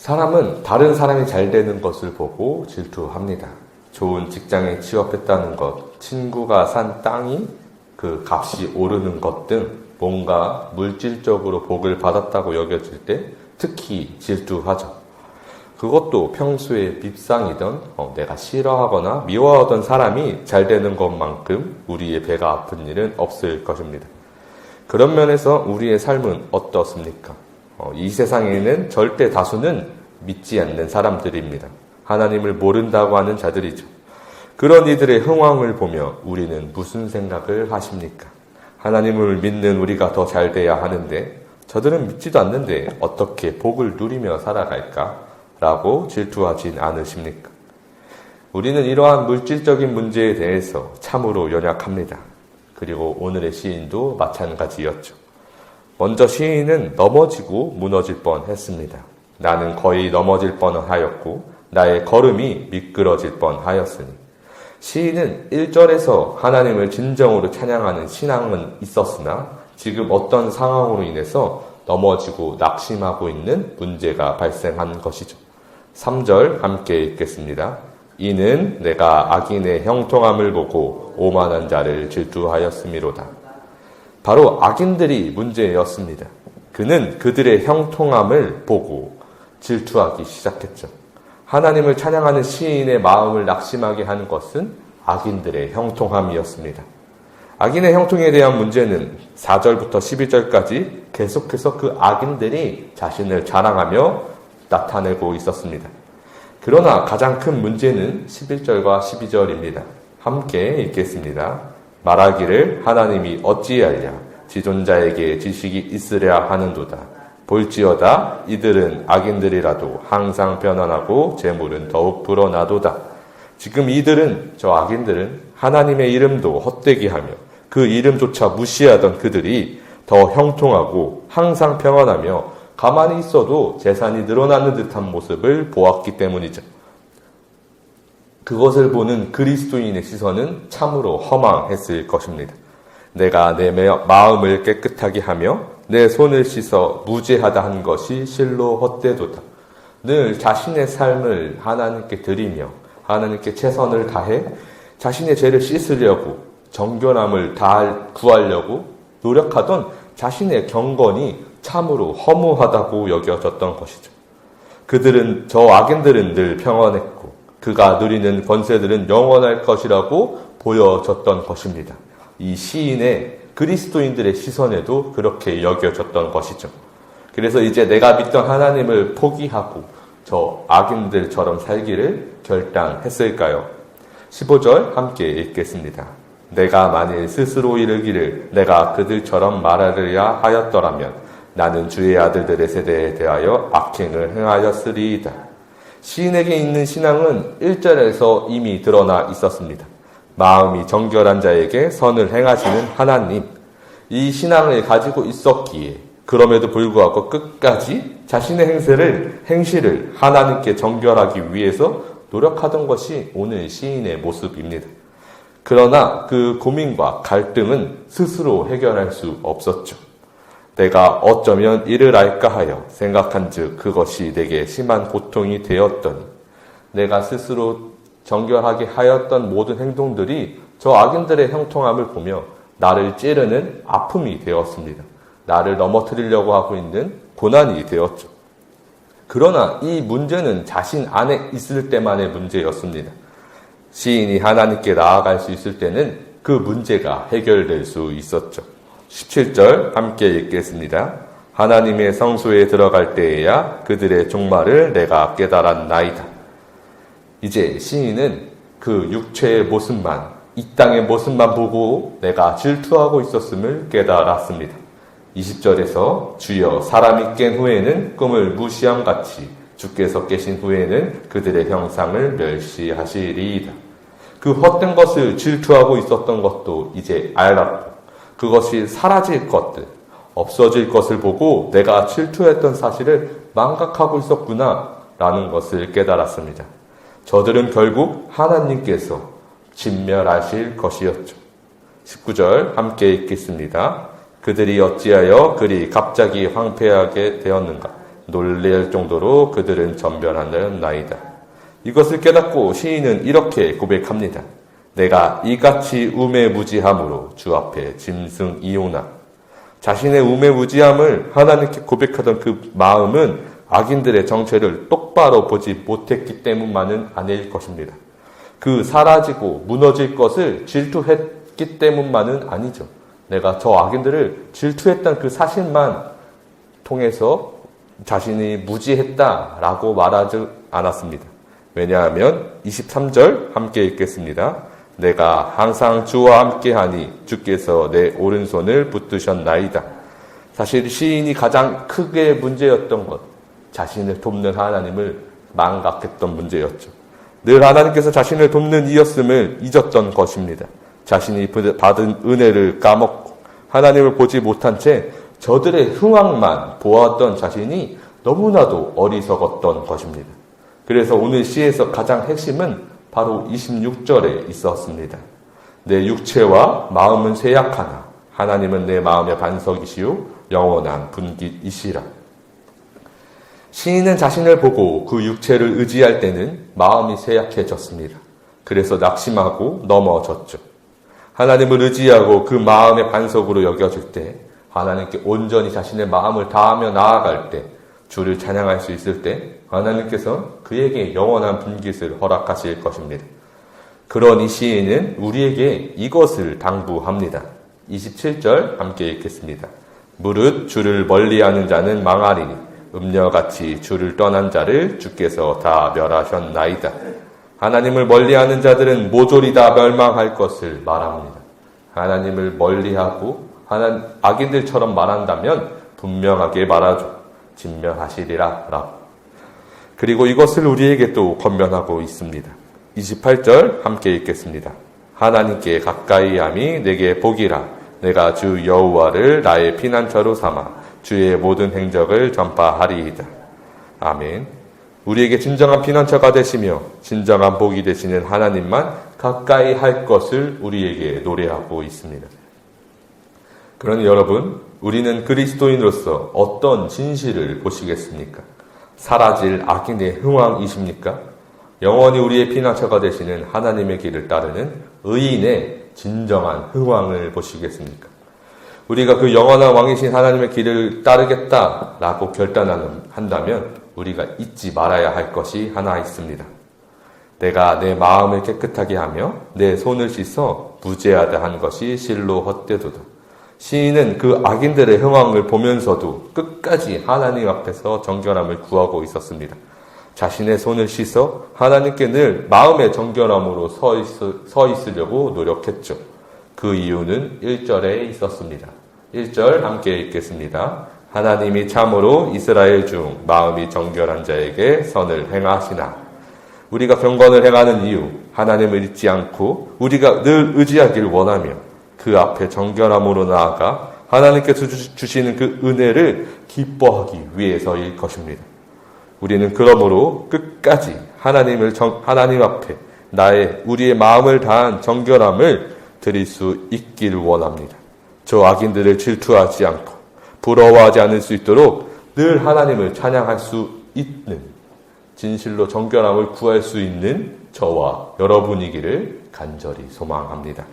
사람은 다른 사람이 잘 되는 것을 보고 질투합니다. 좋은 직장에 취업했다는 것, 친구가 산 땅이 그 값이 오르는 것 등 뭔가 물질적으로 복을 받았다고 여겨질 때 특히 질투하죠. 그것도 평소에 밉상이던 어, 내가 싫어하거나 미워하던 사람이 잘 되는 것만큼 우리의 배가 아픈 일은 없을 것입니다. 그런 면에서 우리의 삶은 어떻습니까? 어, 이 세상에는 절대 다수는 믿지 않는 사람들입니다. 하나님을 모른다고 하는 자들이죠. 그런 이들의 흥황을 보며 우리는 무슨 생각을 하십니까? 하나님을 믿는 우리가 더 잘 돼야 하는데 저들은 믿지도 않는데 어떻게 복을 누리며 살아갈까? 라고 질투하진 않으십니까? 우리는 이러한 물질적인 문제에 대해서 참으로 연약합니다. 그리고 오늘의 시인도 마찬가지였죠. 먼저 시인은 넘어지고 무너질 뻔 했습니다. 나는 거의 넘어질 뻔 하였고, 나의 걸음이 미끄러질 뻔 하였으니. 시인은 1절에서 하나님을 진정으로 찬양하는 신앙은 있었으나, 지금 어떤 상황으로 인해서 넘어지고 낙심하고 있는 문제가 발생한 것이죠. 3절 함께 읽겠습니다. 이는 내가 악인의 형통함을 보고 오만한 자를 질투하였음이로다. 바로 악인들이 문제였습니다. 그는 그들의 형통함을 보고 질투하기 시작했죠. 하나님을 찬양하는 시인의 마음을 낙심하게 한 것은 악인들의 형통함이었습니다. 악인의 형통에 대한 문제는 4절부터 12절까지 계속해서 그 악인들이 자신을 자랑하며 나타내고 있었습니다. 그러나 가장 큰 문제는 11절과 12절입니다. 함께 읽겠습니다. 말하기를 하나님이 어찌하랴 지존자에게 지식이 있으랴 하는도다. 볼지어다 이들은 악인들이라도 항상 변환하고 재물은 더욱 불어나도다. 지금 이들은 저 악인들은 하나님의 이름도 헛되게 하며 그 이름조차 무시하던 그들이 더 형통하고 항상 평안하며 가만히 있어도 재산이 늘어나는 듯한 모습을 보았기 때문이죠. 그것을 보는 그리스도인의 시선은 참으로 허망했을 것입니다. 내가 내 마음을 깨끗하게 하며 내 손을 씻어 무죄하다 한 것이 실로 헛되도다. 늘 자신의 삶을 하나님께 드리며 하나님께 최선을 다해 자신의 죄를 씻으려고 정결함을 다 구하려고 노력하던 자신의 경건이 참으로 허무하다고 여겨졌던 것이죠. 그들은 저 악인들은 늘 평안했고 그가 누리는 권세들은 영원할 것이라고 보여졌던 것입니다. 이 시인의 그리스도인들의 시선에도 그렇게 여겨졌던 것이죠. 그래서 이제 내가 믿던 하나님을 포기하고 저 악인들처럼 살기를 결단했을까요? 15절 함께 읽겠습니다. 내가 만일 스스로 이르기를 내가 그들처럼 말하려야 하였더라면 나는 주의 아들들의 세대에 대하여 악행을 행하였으리이다. 시인에게 있는 신앙은 1절에서 이미 드러나 있었습니다. 마음이 정결한 자에게 선을 행하시는 하나님. 이 신앙을 가지고 있었기에 그럼에도 불구하고 끝까지 자신의 행세를, 행실을 하나님께 정결하기 위해서 노력하던 것이 오늘 시인의 모습입니다. 그러나 그 고민과 갈등은 스스로 해결할 수 없었죠. 내가 어쩌면 이를 알까 하여 생각한 즉 그것이 내게 심한 고통이 되었더니 내가 스스로 정결하게 하였던 모든 행동들이 저 악인들의 형통함을 보며 나를 찌르는 아픔이 되었습니다. 나를 넘어뜨리려고 하고 있는 고난이 되었죠. 그러나 이 문제는 자신 안에 있을 때만의 문제였습니다. 시인이 하나님께 나아갈 수 있을 때는 그 문제가 해결될 수 있었죠. 17절 함께 읽겠습니다. 하나님의 성소에 들어갈 때에야 그들의 종말을 내가 깨달았나이다. 이제 시인은 그 육체의 모습만, 이 땅의 모습만 보고 내가 질투하고 있었음을 깨달았습니다. 20절에서 주여 사람이 깬 후에는 꿈을 무시함 같이 주께서 깨신 후에는 그들의 형상을 멸시하시리이다. 그 헛된 것을 질투하고 있었던 것도 이제 알았고 그것이 사라질 것들, 없어질 것을 보고 내가 질투했던 사실을 망각하고 있었구나 라는 것을 깨달았습니다. 저들은 결국 하나님께서 진멸하실 것이었죠. 19절 함께 읽겠습니다. 그들이 어찌하여 그리 갑자기 황폐하게 되었는가? 놀랄 정도로 그들은 전변하였나이다. 이것을 깨닫고 시인은 이렇게 고백합니다. 내가 이같이 우매무지함으로 주 앞에 짐승이오나. 자신의 우매무지함을 하나님께 고백하던 그 마음은 악인들의 정체를 똑바로 보지 못했기 때문만은 아닐 것입니다. 그 사라지고 무너질 것을 질투했기 때문만은 아니죠. 내가 저 악인들을 질투했던 그 사실만 통해서 자신이 무지했다라고 말하지 않았습니다. 왜냐하면 23절 함께 읽겠습니다. 내가 항상 주와 함께하니 주께서 내 오른손을 붙드셨나이다. 사실 시인이 가장 크게 문제였던 것, 자신을 돕는 하나님을 망각했던 문제였죠. 늘 하나님께서 자신을 돕는 이였음을 잊었던 것입니다. 자신이 받은 은혜를 까먹고 하나님을 보지 못한 채 저들의 흥황만 보았던 자신이 너무나도 어리석었던 것입니다. 그래서 오늘 시에서 가장 핵심은 바로 26절에 있었습니다. 내 육체와 마음은 쇠약하나 하나님은 내 마음의 반석이시요 영원한 분깃이시라. 시인은 자신을 보고 그 육체를 의지할 때는 마음이 쇠약해졌습니다. 그래서 낙심하고 넘어졌죠. 하나님을 의지하고 그 마음의 반석으로 여겨질 때 하나님께 온전히 자신의 마음을 다하며 나아갈 때 주를 찬양할 수 있을 때 하나님께서 그에게 영원한 분깃을 허락하실 것입니다. 그러니 시인은 우리에게 이것을 당부합니다. 27절 함께 읽겠습니다. 무릇 주를 멀리하는 자는 망하리니 음녀같이 주를 떠난 자를 주께서 다 멸하셨나이다. 하나님을 멀리하는 자들은 모조리 다 멸망할 것을 말합니다. 하나님을 멀리하고 하나 악인들처럼 말한다면 분명하게 말하죠. 진멸하시리라. 그리고 이것을 우리에게 또 권면하고 있습니다. 28절 함께 읽겠습니다. 하나님께 가까이 함이 내게 복이라 내가 주 여호와를 나의 피난처로 삼아 주의 모든 행적을 전파하리이다. 아멘. 우리에게 진정한 피난처가 되시며 진정한 복이 되시는 하나님만 가까이 할 것을 우리에게 노래하고 있습니다. 그러니 여러분, 우리는 그리스도인으로서 어떤 진실을 보시겠습니까? 사라질 악인의 흥왕이십니까? 영원히 우리의 피난처가 되시는 하나님의 길을 따르는 의인의 진정한 흥왕을 보시겠습니까? 우리가 그 영원한 왕이신 하나님의 길을 따르겠다라고 결단한다면 우리가 잊지 말아야 할 것이 하나 있습니다. 내가 내 마음을 깨끗하게 하며 내 손을 씻어 무죄하다 한 것이 실로 헛되도다. 시인은 그 악인들의 흥황을 보면서도 끝까지 하나님 앞에서 정결함을 구하고 있었습니다. 자신의 손을 씻어 하나님께 늘 마음의 정결함으로 서, 있, 서 있 으려고 노력했죠. 그 이유는 1절에 있었습니다. 1절 함께 읽겠습니다. 하나님이 참으로 이스라엘 중 마음이 정결한 자에게 선을 행하시나. 우리가 경건을 행하는 이유, 하나님을 잊지 않고 우리가 늘 의지하길 원하며 그 앞에 정결함으로 나아가 하나님께서 주시는 그 은혜를 기뻐하기 위해서일 것입니다. 우리는 그러므로 끝까지 하나님을 정, 하나님 앞에 나의 우리의 마음을 다한 정결함을 드릴 수 있기를 원합니다. 저 악인들을 질투하지 않고 부러워하지 않을 수 있도록 늘 하나님을 찬양할 수 있는 진실로 정결함을 구할 수 있는 저와 여러분이기를 간절히 소망합니다.